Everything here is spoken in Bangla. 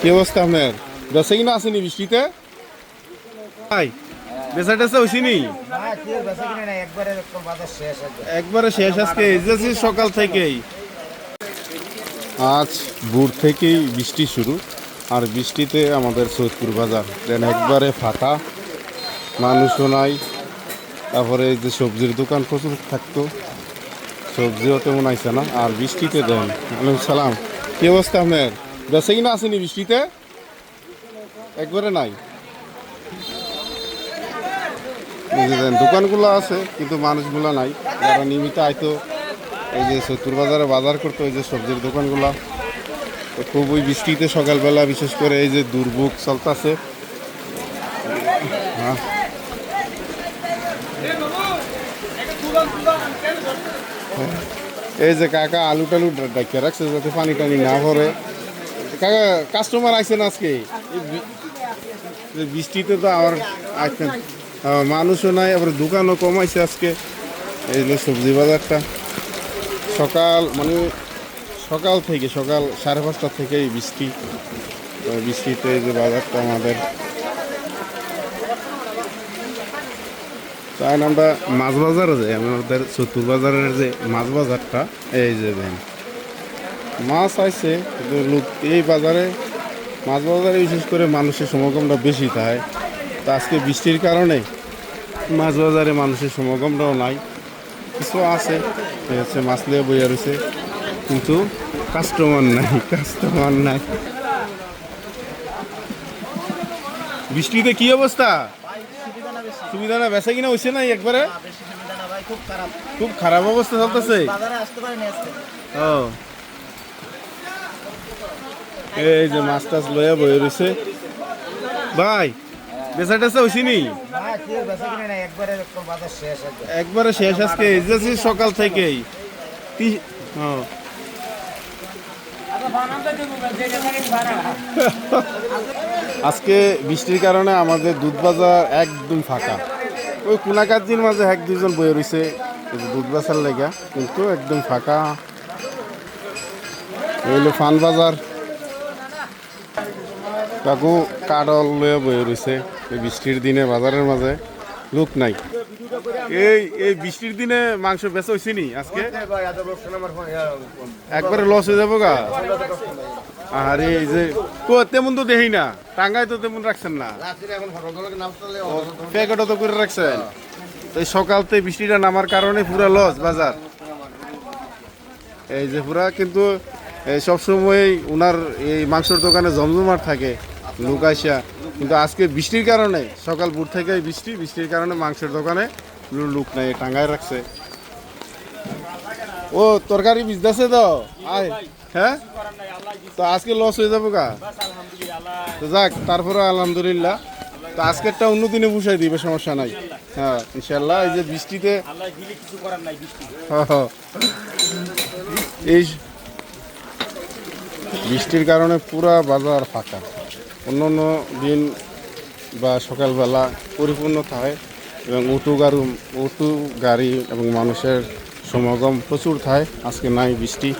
কি অবস্থা আপনার? কিনা আসেনি বৃষ্টিতে? ভাই বেসা টেসা হয়েছিনি একবারে শেষ আজকে, এসেছি সকাল থেকেই। আজ ভোর থেকেই বৃষ্টি শুরু। আর বৃষ্টিতে আমাদের সৈয়দপুর বাজার, দেন একবারে ফাঁকা। মানুষও নাই। তারপরে এই যে সবজির দোকান প্রচুর থাকতো। সবজিও তেমন আইসে না। আর বৃষ্টিতে দেন। ওয়ালাইকুম সালাম। কি অবস্থা আপনার? বেসে কিনা আসেনি বৃষ্টিতে? একবারে নাই। দোকানগুলো আছে, কিন্তু মানুষগুলো নাই। যারা নিয়মিত আইতো এই যে সত্তর বাজারে বাজার করতো, এই যে সবজির দোকানগুলো। তো খুবই বৃষ্টিতে সকালবেলা, বিশেষ করে এই যে দুর্ভোগ চলতেছে। হ্যাঁ। এই যে কাকা আলু টালু ডাকিয়ে রাখছে যাতে পানি টানি না ভরে। কাস্টমার আইছেন আজকে? এই বৃষ্টিতে তো আমার আইছেন। আহ, মানুষও নাই আবার দোকানও কমাইছে আজকে। এই হলো সবজি বাজারটা। সকাল মানে সকাল থেকে সকাল সাড়ে পাঁচটা থেকেই বৃষ্টি। বৃষ্টিতে এই যে বাজারটা আমাদের। তাই আমরা মাছ বাজারে যাই আমাদের চতুর বাজারের যে মাছ বাজারটা এই যে দেন। মাছ আইছে কিন্তু লোক এই বাজারে মাছ বাজারে বিশেষ করে মানুষের সমাগমটা বেশি থাকে তো আজকে বৃষ্টির কারণে মাছ বাজারে মানুষের সমাগমটাও নাই। কিছু আছে হচ্ছে মাছ নিয়ে বইয়া রয়েছে কিন্তু কাস্টমার নাই কাস্টমার নাই। বৃষ্টিতে কি অবস্থা? সুবিধা না বেচা কিনা হয়েছে না একবারে? খুব খারাপ। অবস্থা চলতেছে। ও। এই যে মাছ টাছ লইয়া বয়ে রয়েছে ভাই, বেচা টেচা হয়েছি নি? শেষ আজকে সকাল থেকেই। তি- আজকে বৃষ্টির কারণে আমাদের দুধ বাজার একদম ফাঁকা। ওই কুনাকাজির মাঝে এক দুজন বয়ে রয়েছে দুধ বাজার লেগা, কিন্তু একদম ফাঁকা। এই ফান বাজার কাকু কাডল লয়ে বয়ে রয়েছে এই বৃষ্টির দিনে বাজারের মাঝে লোক নাই। এই এই বৃষ্টির দিনে মাংস বেচা হয়েছে নি আজকে? একবারে লস হয়ে যাব গা। আরে এই যে কো তেমন তো দেখি না? টাঙ্গাই তো তেমন রাখছেন না? প্যাকেটও তো করে রাখছেন এই সকালতে বৃষ্টিটা নামার কারণে পুরা লস বাজার এই যে পুরা কিন্তু সবসময় উনার এই মাংসের দোকানে জমজমাট থাকে। লোক আসা কিন্তু আজকে বৃষ্টির কারণে সকাল ভোর থেকে বৃষ্টি বৃষ্টির কারণে মাংসের দোকানে লোক নাই টাঙ্গায় রাখছে। ও তরকারি বিজদাসে তো? আয় হ্যাঁ? তো আজকে লস হয়ে যাব গা। তো যাক তারপরে আলহামদুলিল্লাহ। তো আজকেরটা অন্য দিনে বসাই দিবে সমস্যা নাই। হ্যাঁ ইনশাল্লাহ এই যে বৃষ্টিতে হ্যাঁ, হ্যাঁ। এই বৃষ্টির কারণে পুরা বাজার ফাঁকা। অন্য দিন বা সকালবেলা পরিপূর্ণ থাকে এবং উটু গাড়ি উটু গাড়ি এবং মানুষের সমাগম প্রচুর থাকে। আজকে নাই বৃষ্টি।